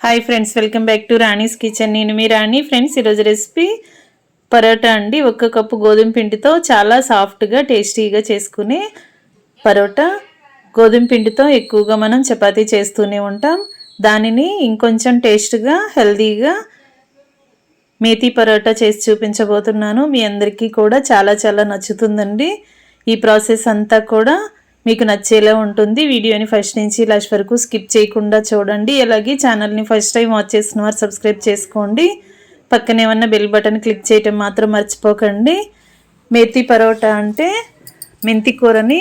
Hi friends welcome back to Rani's kitchen నేను మీ Rani friends ఈరోజు రెసిపీ పరోటా అండి. ఒక్క కప్పు గోధుమ పిండితో చాలా సాఫ్ట్గా టేస్టీగా చేసుకునే పరోటా. గోధుమ పిండితో ఎక్కువగా మనం చపాతీ చేస్తూనే ఉంటాం. దానిని ఇంకొంచెం టేస్ట్గా హెల్దీగా మేతి పరోటా చేసి చూపించబోతున్నాను. మీ అందరికీ కూడా చాలా చాలా నచ్చుతుందండి. ఈ ప్రాసెస్ అంతా కూడా మీకు నచ్చేలా ఉంటుంది. వీడియోని ఫస్ట్ నుంచి లాస్ట్ వరకు స్కిప్ చేయకుండా చూడండి. అలాగే ఛానల్ని ఫస్ట్ టైం వాచ్ చేసిన వారు సబ్స్క్రైబ్ చేసుకోండి. పక్కనే ఉన్న బెల్ బటన్ క్లిక్ చేయటం మాత్రం మర్చిపోకండి. మేతి పరోటా అంటే మెంతి కూరని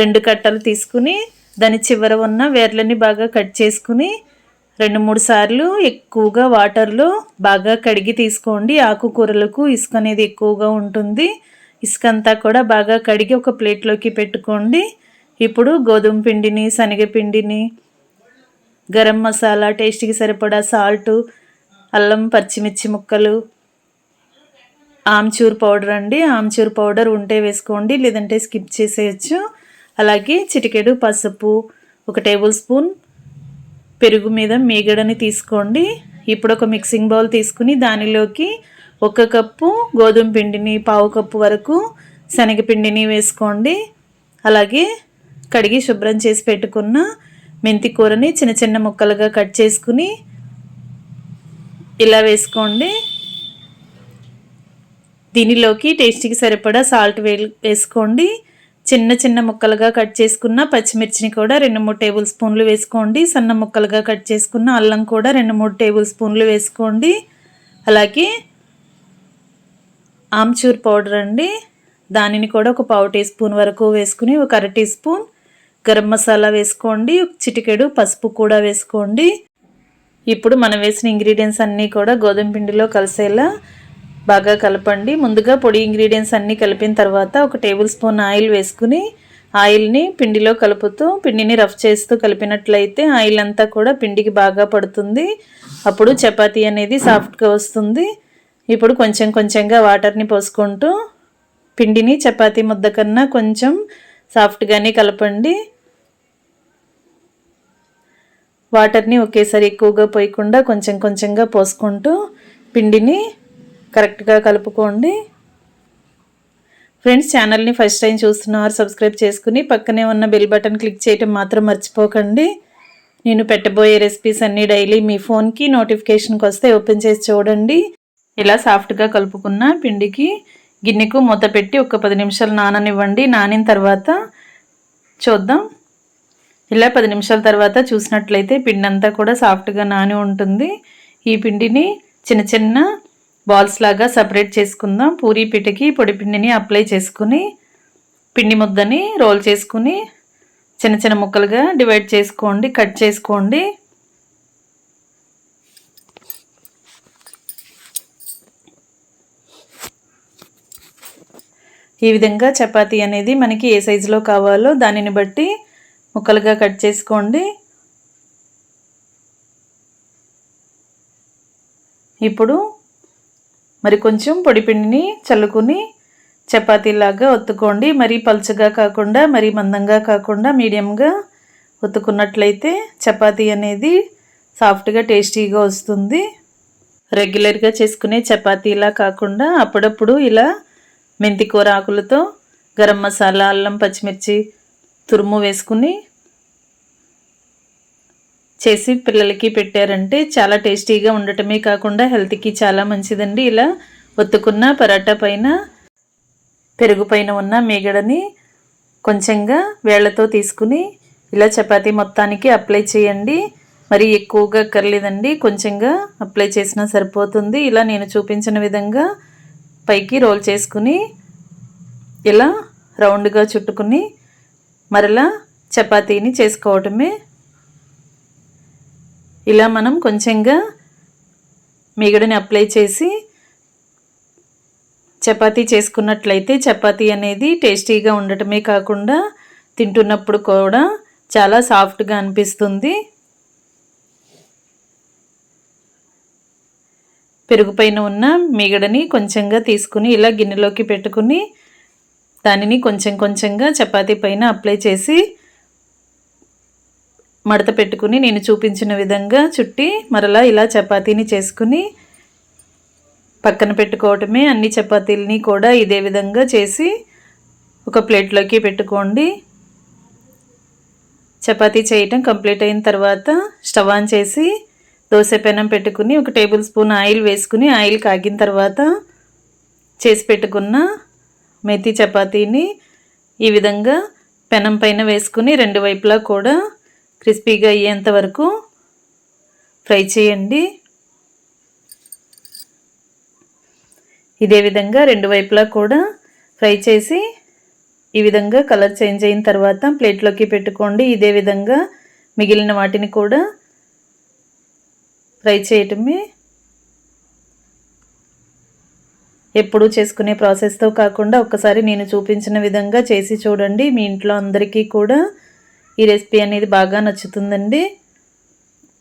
రెండు కట్టలు తీసుకుని దాని చివర ఉన్న వేర్లని బాగా కట్ చేసుకుని రెండు మూడు సార్లు ఎక్కువగా వాటర్లో బాగా కడిగి తీసుకోండి. ఆకుకూరలకు ఇసుక అనేది ఎక్కువగా ఉంటుంది. ఇసుక అంతా కూడా బాగా కడిగి ఒక ప్లేట్లోకి పెట్టుకోండి. ఇప్పుడు గోధుమ పిండిని శనగపిండిని గరం మసాలా టేస్ట్కి సరిపడా సాల్ట్ అల్లం పచ్చిమిర్చి ముక్కలు ఆమ్చూర్ పౌడర్ అండి. ఆమ్చూర్ పౌడర్ ఉంటే వేసుకోండి లేదంటే స్కిప్ చేసేయచ్చు. అలాగే చిటికెడు పసుపు ఒక టేబుల్ స్పూన్ పెరుగు మీద మీగడని తీసుకోండి. ఇప్పుడు ఒక మిక్సింగ్ బౌల్ తీసుకుని దానిలోకి ఒక కప్పు గోధుమ పిండిని పావు కప్పు వరకు శనగపిండిని వేసుకోండి. అలాగే కడిగి శుభ్రం చేసి పెట్టుకున్న మెంతి కూరని చిన్న చిన్న ముక్కలుగా కట్ చేసుకుని ఇలా వేసుకోండి. దీనిలోకి టేస్టీకి సరిపడా సాల్ట్ వే వేసుకోండి. చిన్న చిన్న ముక్కలుగా కట్ చేసుకున్న పచ్చిమిర్చిని కూడా రెండు మూడు టేబుల్ స్పూన్లు వేసుకోండి. సన్న ముక్కలుగా కట్ చేసుకున్న అల్లం కూడా రెండు మూడు టేబుల్ స్పూన్లు వేసుకోండి. అలాగే ఆమ్చూర్ పౌడర్ అండి. దానిని కూడా ఒక పావు టీ స్పూన్ వరకు వేసుకుని ఒక అర టీ స్పూన్ గరం మసాలా వేసుకోండి చిటికెడు పసుపు కూడా వేసుకోండి. ఇప్పుడు మనం వేసిన ఇంగ్రీడియంట్స్ అన్నీ కూడా గోధుమ పిండిలో కలిసేలా బాగా కలపండి. ముందుగా పొడి ఇంగ్రీడియంట్స్ అన్నీ కలిపిన తర్వాత ఒక టేబుల్ స్పూన్ ఆయిల్ వేసుకుని ఆయిల్ని పిండిలో కలుపుతూ పిండిని రఫ్ చేస్తూ కలిపినట్లయితే ఆయిల్ అంతా కూడా పిండికి బాగా పడుతుంది. అప్పుడు చపాతీ అనేది సాఫ్ట్గా వస్తుంది. ఇప్పుడు కొంచెం కొంచెంగా వాటర్ని పోసుకుంటూ పిండిని చపాతీ ముద్ద కన్నా కొంచెం సాఫ్ట్గానే కలపండి. వాటర్ని ఒకేసారి ఎక్కువగా పోయకుండా కొంచెం కొంచెంగా పోసుకుంటూ పిండిని కరెక్ట్గా కలుపుకోండి. ఫ్రెండ్స్ ఛానల్ని ఫస్ట్ టైం చూస్తున్నవారు సబ్స్క్రైబ్ చేసుకుని పక్కనే ఉన్న బెల్ బటన్ క్లిక్ చేయటం మాత్రం మర్చిపోకండి. నేను పెట్టబోయే రెసిపీస్ అన్నీ డైలీ మీ ఫోన్కి నోటిఫికేషన్కి వస్తే ఓపెన్ చేసి చూడండి. ఇలా సాఫ్ట్గా కలుపుకున్న పిండికి గిన్నెకు మూత పెట్టి ఒక పది నిమిషాలు నాననివ్వండి. నానిన తర్వాత చూద్దాం. ఇలా పది నిమిషాల తర్వాత చూసినట్లయితే పిండి అంతా కూడా సాఫ్ట్గా నాని ఉంటుంది. ఈ పిండిని చిన్న చిన్న బాల్స్ లాగా సపరేట్ చేసుకుందాం. పూరీ పిటికి పొడి పిండిని అప్లై చేసుకుని పిండి ముద్దని రోల్ చేసుకుని చిన్న చిన్న ముక్కలుగా డివైడ్ చేసుకోండి కట్ చేసుకోండి. ఈ విధంగా చపాతీ అనేది మనకి ఏ సైజులో కావాలో దానిని బట్టి ముక్కలుగా కట్ చేసుకోండి. ఇప్పుడు మరి కొంచెం పొడిపిండిని చల్లుకుని చపాతీలాగా ఒత్తుకోండి. మరీ పలుచగా కాకుండా మరీ మందంగా కాకుండా మీడియంగా ఒత్తుకున్నట్లయితే చపాతీ అనేది సాఫ్ట్గా టేస్టీగా వస్తుంది. రెగ్యులర్గా చేసుకునే చపాతీలా కాకుండా అప్పుడప్పుడు ఇలా మెంతికూర ఆకులతో గరం మసాలా అల్లం పచ్చిమిర్చి తురుము వేసుకుని చేసి పిల్లలకి పెట్టారంటే చాలా టేస్టీగా ఉండటమే కాకుండా హెల్త్కి చాలా మంచిదండి. ఇలా ఒత్తుకున్న పరాటా పైన పెరుగు పైన ఉన్న మేగడని కొంచెంగా వేళ్ళతో తీసుకుని ఇలా చపాతీ మొత్తానికి అప్లై చేయండి. మరి ఎక్కువగా కర్లేదండి కొంచెంగా అప్లై చేసినా సరిపోతుంది. ఇలా నేను చూపించిన విధంగా పైకి రోల్ చేసుకుని ఇలా రౌండ్గా చుట్టుకుని మరలా చపాతీని చేసుకోవటమే ఇలా మనం కొంచెంగా మిగడని అప్లై చేసి చపాతీ చేసుకున్నట్లయితే చపాతీ అనేది టేస్టీగా ఉండటమే కాకుండా తింటున్నప్పుడు కూడా చాలా సాఫ్ట్గా అనిపిస్తుంది. పెరుగు పైన ఉన్న మిగడని కొంచెంగా తీసుకుని ఇలా గిన్నెలోకి పెట్టుకుని దానిని కొంచెం కొంచెంగా చపాతీ పైన అప్లై చేసి మడత పెట్టుకుని నేను చూపించిన విధంగా చుట్టి మరలా ఇలా చపాతీని చేసుకుని పక్కన పెట్టుకోవటమే. అన్ని చపాతీలని కూడా ఇదే విధంగా చేసి ఒక ప్లేట్లోకి పెట్టుకోండి. చపాతీ చేయటం కంప్లీట్ అయిన తర్వాత స్టవ్ ఆన్ చేసి దోశ పెనం పెట్టుకుని ఒక టేబుల్ స్పూన్ ఆయిల్ వేసుకుని ఆయిల్ కాగిన తర్వాత చేసి పెట్టుకున్న మెతి చపాతీని ఈ విధంగా పెనం పైన వేసుకుని రెండు వైపులా కూడా క్రిస్పీగా అయ్యేంత వరకు ఫ్రై చేయండి. ఇదే విధంగా రెండు వైపులా కూడా ఫ్రై చేసి ఈ విధంగా కలర్ చేంజ్ అయిన తర్వాత ప్లేట్లోకి పెట్టుకోండి. ఇదే విధంగా మిగిలిన వాటిని కూడా ఫ్రై చేయటమే ఎప్పుడూ చేసుకునే ప్రాసెస్తో కాకుండా ఒక్కసారి నేను చూపించిన విధంగా చేసి చూడండి. మీ ఇంట్లో అందరికీ కూడా ఈ రెసిపీ అనేది బాగా నచ్చుతుందండి.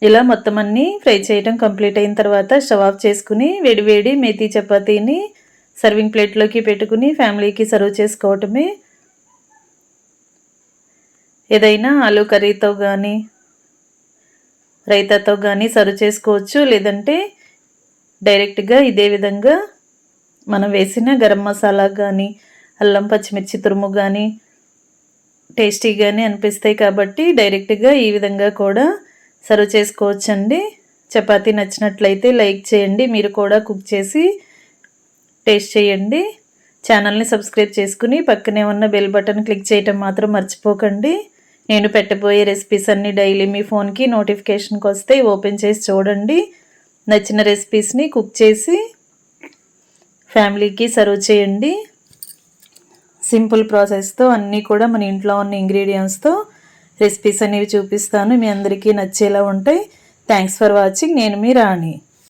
ఇలా మొత్తం అన్నీ ఫ్రై చేయడం కంప్లీట్ అయిన తర్వాత స్టవ్ ఆఫ్ చేసుకుని వేడివేడి మేతి చపాతీని సర్వింగ్ ప్లేట్లోకి పెట్టుకుని ఫ్యామిలీకి సర్వ్ చేసుకోవటమే. ఏదైనా ఆలు కర్రీతో కానీ రైతాతో కానీ సర్వ్ చేసుకోవచ్చు. లేదంటే డైరెక్ట్గా ఇదే విధంగా మనం వేసిన గరం మసాలా కానీ అల్లం పచ్చిమిర్చి తురుము కానీ టేస్టీగానే అనిపిస్తాయి కాబట్టి డైరెక్ట్గా ఈ విధంగా కూడా సర్వ్ చేసుకోవచ్చండి. చపాతీ నచ్చినట్లయితే లైక్ చేయండి మీరు కూడా కుక్ చేసి టేస్ట్ చేయండి. ఛానల్ని సబ్స్క్రైబ్ చేసుకుని పక్కనే ఉన్న బెల్ బటన్ క్లిక్ చేయటం మాత్రం మర్చిపోకండి. నేను పెట్టబోయే రెసిపీస్ అన్నీ డైలీ మీ ఫోన్కి నోటిఫికేషన్కి వస్తే ఓపెన్ చేసి చూడండి. నచ్చిన రెసిపీస్ని కుక్ చేసి ఫ్యామిలీకి సర్వ్ చేయండి. సింపుల్ ప్రాసెస్తో అన్నీ కూడా మన ఇంట్లో ఉన్న ఇంగ్రీడియంట్స్తో రెసిపీస్ అనేవి చూపిస్తాను. మీ అందరికీ నచ్చేలా ఉంటాయి. Thanks for watching. నేను మీ రాణి.